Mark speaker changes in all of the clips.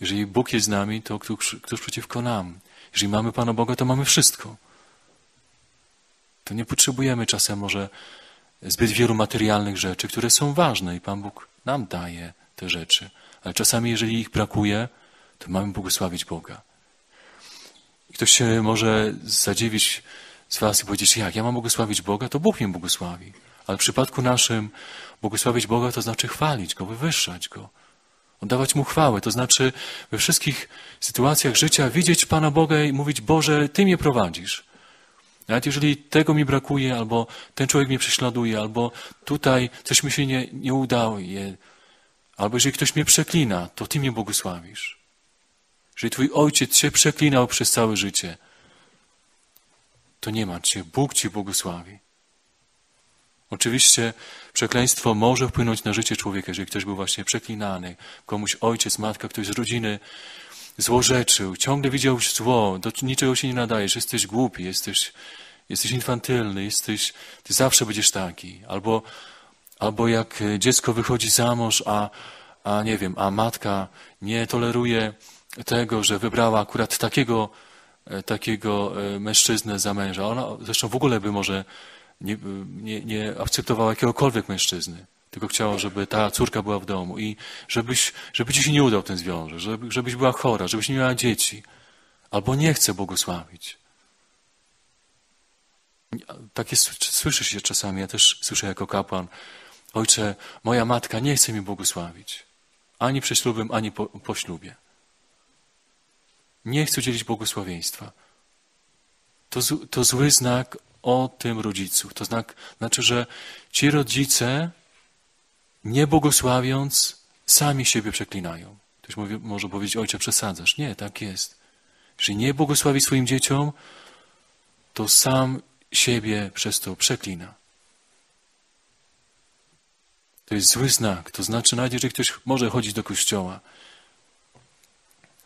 Speaker 1: Jeżeli Bóg jest z nami, to któż, przeciwko nam? Jeżeli mamy Pana Boga, to mamy wszystko. To nie potrzebujemy czasem może zbyt wielu materialnych rzeczy, które są ważne i Pan Bóg nam daje te rzeczy. Ale czasami, jeżeli ich brakuje, to mamy błogosławić Boga. I ktoś się może zadziwić z Was i powiedzieć, jak ja mam błogosławić Boga, to Bóg mnie błogosławi. Ale w przypadku naszym błogosławić Boga to znaczy chwalić Go, wywyższać Go, oddawać Mu chwałę. To znaczy we wszystkich sytuacjach życia widzieć Pana Boga i mówić, Boże, Ty mnie prowadzisz. Nawet jeżeli tego mi brakuje, albo ten człowiek mnie prześladuje, albo tutaj coś mi się nie, nie udało, albo jeżeli ktoś mnie przeklina, to Ty mnie błogosławisz. Jeżeli Twój ojciec Cię przeklinał przez całe życie, to nie ma Cię. Bóg Ci błogosławi. Oczywiście przekleństwo może wpłynąć na życie człowieka, jeżeli ktoś był właśnie przeklinany, komuś ojciec, matka, ktoś z rodziny złorzeczył, ciągle widział zło, do niczego się nie nadajesz, jesteś głupi, jesteś, jesteś infantylny, jesteś, ty zawsze będziesz taki. Albo, albo jak dziecko wychodzi za mąż, a, a nie wiem, a matka nie toleruje tego, że wybrała akurat takiego, e, takiego e, mężczyznę za męża. Ona zresztą w ogóle by może nie, nie, nie akceptowała jakiegokolwiek mężczyzny, tylko chciała, żeby ta córka była w domu i żebyś, żeby ci się nie udał ten związek, żeby, żebyś była chora, żebyś nie miała dzieci, albo nie chce błogosławić. Takie słyszy się czasami, ja też słyszę jako kapłan, ojcze, moja matka nie chce mi błogosławić, ani przed ślubem, ani po, po ślubie. Nie chce udzielić błogosławieństwa. To, to zły znak o tym rodzicu. To znak, znaczy, że ci rodzice, nie błogosławiąc, sami siebie przeklinają. Ktoś mówi, może powiedzieć, ojcze, przesadzasz. Nie, tak jest. Jeżeli nie błogosławi swoim dzieciom, to sam siebie przez to przeklina. To jest zły znak. To znaczy, nawet jeżeli ktoś może chodzić do kościoła,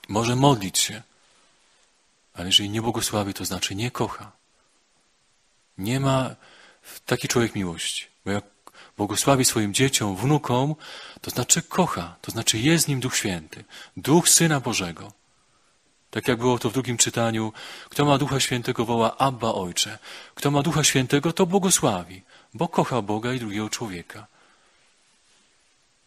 Speaker 1: może modlić się, ale jeżeli nie błogosławi, to znaczy nie kocha. Nie ma taki człowiek miłości. Bo jak błogosławi swoim dzieciom, wnukom, to znaczy kocha, to znaczy jest nim Duch Święty, Duch Syna Bożego. Tak jak było to w drugim czytaniu, kto ma Ducha Świętego woła Abba Ojcze. Kto ma Ducha Świętego, to błogosławi, bo kocha Boga i drugiego człowieka.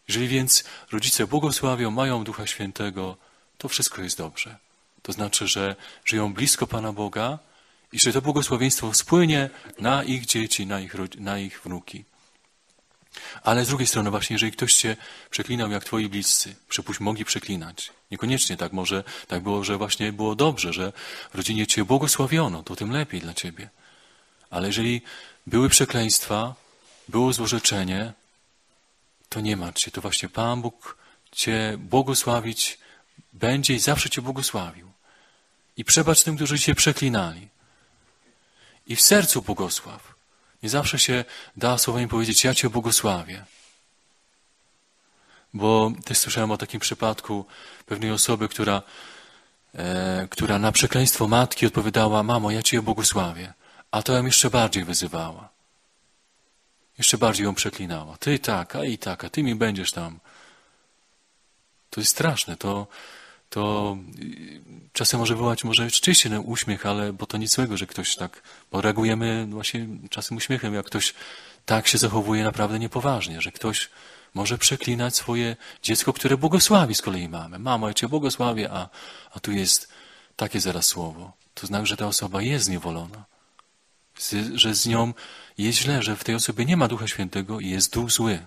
Speaker 1: Jeżeli więc rodzice błogosławią, mają Ducha Świętego, to wszystko jest dobrze. To znaczy, że żyją blisko Pana Boga, i że to błogosławieństwo spłynie na ich dzieci, na ich, na ich wnuki. Ale z drugiej strony, właśnie, jeżeli ktoś cię przeklinał jak twoi bliscy, przypuść, mogli przeklinać. Niekoniecznie tak, może tak było, że właśnie było dobrze, że w rodzinie cię błogosławiono, to tym lepiej dla ciebie. Ale jeżeli były przekleństwa, było złorzeczenie, to nie martw się, to właśnie Pan Bóg cię błogosławić będzie i zawsze cię błogosławił. I przebacz tym, którzy cię przeklinali i w sercu błogosław. Nie zawsze się da słowem powiedzieć, ja Cię błogosławię. Bo też słyszałem o takim przypadku pewnej osoby, która, e, która na przekleństwo matki odpowiadała, mamo, ja Cię błogosławię. A to ją jeszcze bardziej wyzywała. Jeszcze bardziej ją przeklinała. Ty tak, a i tak, a ty mi będziesz tam. To jest straszne. To, to y, czasem może wywołać może rzeczywiście uśmiech, ale bo to nic złego, że ktoś tak, bo reagujemy właśnie czasem uśmiechem, jak ktoś tak się zachowuje naprawdę niepoważnie, że ktoś może przeklinać swoje dziecko, które błogosławi z kolei mamę. Mamo, ja cię błogosławię, a, a tu jest takie zaraz słowo. To znaczy, że ta osoba jest zniewolona. Że z nią jest źle, że w tej osobie nie ma Ducha Świętego i jest duch zły.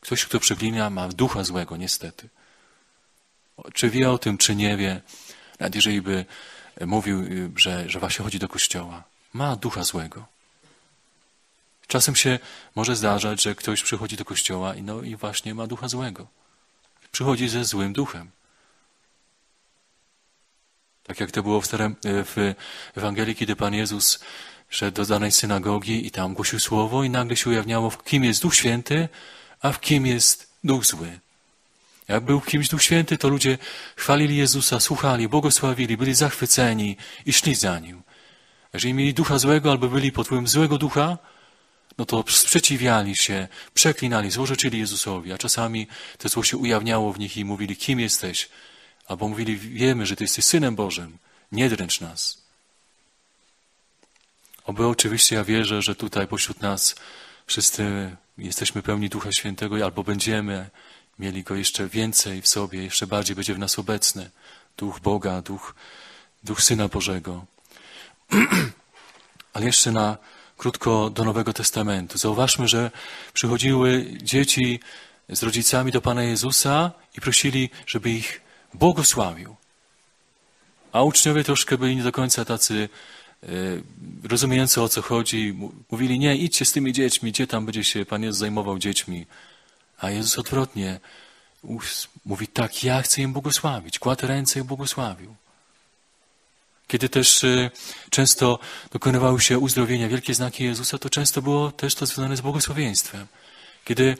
Speaker 1: Ktoś, kto przeklina, ma ducha złego, niestety. Czy wie o tym, czy nie wie, nawet jeżeli by mówił, że, że właśnie chodzi do kościoła, ma ducha złego. Czasem się może zdarzać, że ktoś przychodzi do kościoła i, no, i właśnie ma ducha złego. Przychodzi ze złym duchem. Tak jak to było w, starym, w Ewangelii, kiedy Pan Jezus szedł do danej synagogi i tam głosił słowo i nagle się ujawniało, w kim jest Duch Święty, a w kim jest Duch Zły. Jak był kimś Duch Święty, to ludzie chwalili Jezusa, słuchali, błogosławili, byli zachwyceni i szli za Nim. Jeżeli mieli ducha złego albo byli pod wpływem złego ducha, no to sprzeciwiali się, przeklinali, złorzeczyli Jezusowi, a czasami to zło się ujawniało w nich i mówili, kim jesteś? Albo mówili, wiemy, że Ty jesteś Synem Bożym, nie dręcz nas. Oby oczywiście ja wierzę, że tutaj pośród nas wszyscy jesteśmy pełni Ducha Świętego albo będziemy mieli Go jeszcze więcej w sobie, jeszcze bardziej będzie w nas obecny. Duch Boga, Duch, Duch Syna Bożego. Ale jeszcze na krótko do Nowego Testamentu. Zauważmy, że przychodziły dzieci z rodzicami do Pana Jezusa i prosili, żeby ich błogosławił. A uczniowie troszkę byli nie do końca tacy e, rozumiejący o co chodzi. Mówili, nie, idźcie z tymi dziećmi, gdzie tam będzie się Pan Jezus zajmował dziećmi. A Jezus odwrotnie mówi, tak, ja chcę im błogosławić. Kładł ręce i błogosławił. Kiedy też e, często dokonywały się uzdrowienia, wielkie znaki Jezusa, to często było też to związane z błogosławieństwem. Kiedy